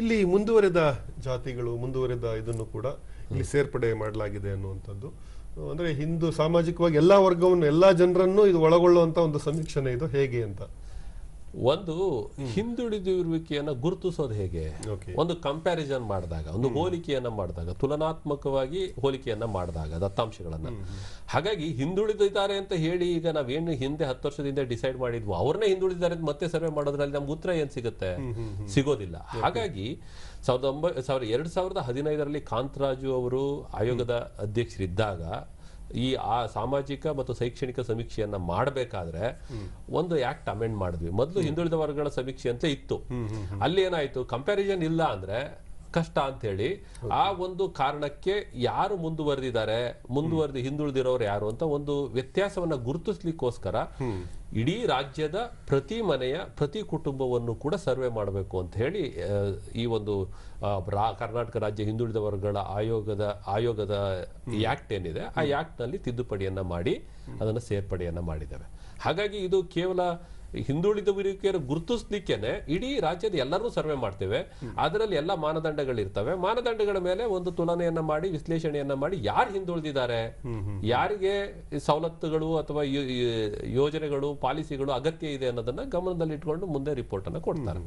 ಇಲ್ಲಿ ಮುಂದುವರೆದ ಜಾತಿಗಳು, ಮುಂದುವರೆದ ಇದನ್ನು ಕೂಡ ಇಲ್ಲಿ ಸೇರ್ಪಡೆ ಮಾಡಲಾಗಿದೆ ಅನ್ನುವಂಥದ್ದು. ಅಂದರೆ ಹಿಂದೂ ಸಾಮಾಜಿಕವಾಗಿ ಎಲ್ಲ ವರ್ಗವನ್ನು, ಎಲ್ಲ ಜನರನ್ನು ಇದು ಒಳಗೊಳ್ಳುವಂಥ ಒಂದು ಸಮೀಕ್ಷಣೆ ಇದು ಹೇಗೆ ಅಂತ. ಒಂದು ಹಿಂದುಳಿದಿರುವಿಕೆಯನ್ನು ಗುರುತಿಸೋದು ಹೇಗೆ? ಒಂದು ಕಂಪ್ಯಾರಿಸನ್ ಮಾಡಿದಾಗ ಒಂದು ಹೋಲಿಕೆಯನ್ನ ಮಾಡಿದಾಗ ತುಲನಾತ್ಮಕವಾಗಿ ಹೋಲಿಕೆಯನ್ನ ಮಾಡಿದಾಗ ದತ್ತಾಂಶಗಳನ್ನ. ಹಾಗಾಗಿ ಹಿಂದುಳಿದಿದ್ದಾರೆ ಅಂತ ಹೇಳಿ ಈಗ ನಾವೇನು ಹಿಂದೆ ಹತ್ತು ವರ್ಷದಿಂದ ಡಿಸೈಡ್ ಮಾಡಿದ್ವು ಅವ್ರನ್ನೇ ಹಿಂದುಳಿದಿದ್ದಾರೆ ಅಂತ ಮತ್ತೆ ಸರ್ವೆ ಮಾಡೋದ್ರಲ್ಲಿ ನಮ್ಗೆ ಉತ್ತರ ಏನ್ ಸಿಗುತ್ತೆ? ಸಿಗೋದಿಲ್ಲ. ಹಾಗಾಗಿ ಸಾವಿರದ ಒಂಬೈ ಸಾವಿರದ ಎರಡು ಸಾವಿರದ ಹದಿನೈದರಲ್ಲಿ ಕಾಂತರಾಜು ಅವರು ಆಯೋಗದ ಅಧ್ಯಕ್ಷರಿದ್ದಾಗ ಈ ಆ ಸಾಮಾಜಿಕ ಮತ್ತು ಶೈಕ್ಷಣಿಕ ಸಮೀಕ್ಷೆಯನ್ನ ಮಾಡಬೇಕಾದ್ರೆ ಒಂದು ಆಕ್ಟ್ ಅಮೆಂಡ್ ಮಾಡಿದ್ವಿ. ಮೊದಲು ಹಿಂದುಳಿದ ವರ್ಗಗಳ ಸಮೀಕ್ಷೆ ಅಂತ ಇತ್ತು ಅಲ್ಲಿ ಏನಾಯ್ತು? ಕಂಪ್ಯಾರಿಸನ್ ಇಲ್ಲ ಅಂದ್ರೆ ಕಷ್ಟ ಅಂತ ಹೇಳಿ ಆ ಒಂದು ಕಾರಣಕ್ಕೆ ಯಾರು ಮುಂದುವರೆದಿದ್ದಾರೆ ಮುಂದುವರೆದು ಹಿಂದುಳಿದಿರೋರು ಯಾರು ಅಂತ ಒಂದು ವ್ಯತ್ಯಾಸವನ್ನ ಗುರುತಿಸ್ಲಿಕ್ಕೋಸ್ಕರ ಇಡೀ ರಾಜ್ಯದ ಪ್ರತಿ ಮನೆಯ ಪ್ರತಿ ಕುಟುಂಬವನ್ನು ಕೂಡ ಸರ್ವೆ ಮಾಡಬೇಕು ಅಂತ ಹೇಳಿ ಈ ಒಂದು ಕರ್ನಾಟಕ ರಾಜ್ಯ ಹಿಂದುಳಿದ ವರ್ಗಗಳ ಆಯೋಗದ ಆಯೋಗದ ಆಕ್ಟ್ ಏನಿದೆ ಆ ಆಕ್ಟ್ನಲ್ಲಿ ತಿದ್ದುಪಡಿಯನ್ನ ಮಾಡಿ ಅದನ್ನ ಸೇರ್ಪಡೆಯನ್ನ ಮಾಡಿದ್ದಾರೆ ಹಾಗಾಗಿ ಇದು ಕೇವಲ ಹಿಂದುಳಿದವರಿಕೆಯನ್ನು ಗುರುತಿಸ್ಲಿಕ್ಕೆನೆ ಇಡೀ ರಾಜ್ಯದ ಎಲ್ಲರೂ ಸರ್ವೆ ಮಾಡ್ತೇವೆ. ಅದರಲ್ಲಿ ಎಲ್ಲ ಮಾನದಂಡಗಳಿರ್ತವೆ. ಮಾನದಂಡಗಳ ಮೇಲೆ ಒಂದು ತುಲನೆಯನ್ನ ಮಾಡಿ ವಿಶ್ಲೇಷಣೆಯನ್ನ ಮಾಡಿ ಯಾರು ಹಿಂದುಳಿದಿದ್ದಾರೆ? ಯಾರಿಗೆ ಸವಲತ್ತುಗಳು ಅಥವಾ ಯೋಜನೆಗಳು ಪಾಲಿಸಿಗಳು ಅಗತ್ಯ ಇದೆ ಅನ್ನೋದನ್ನ ಗಮನದಲ್ಲಿಟ್ಕೊಂಡು ಮುಂದೆ ರಿಪೋರ್ಟ್ ಅನ್ನ ಕೊಡ್ತಾರೆ.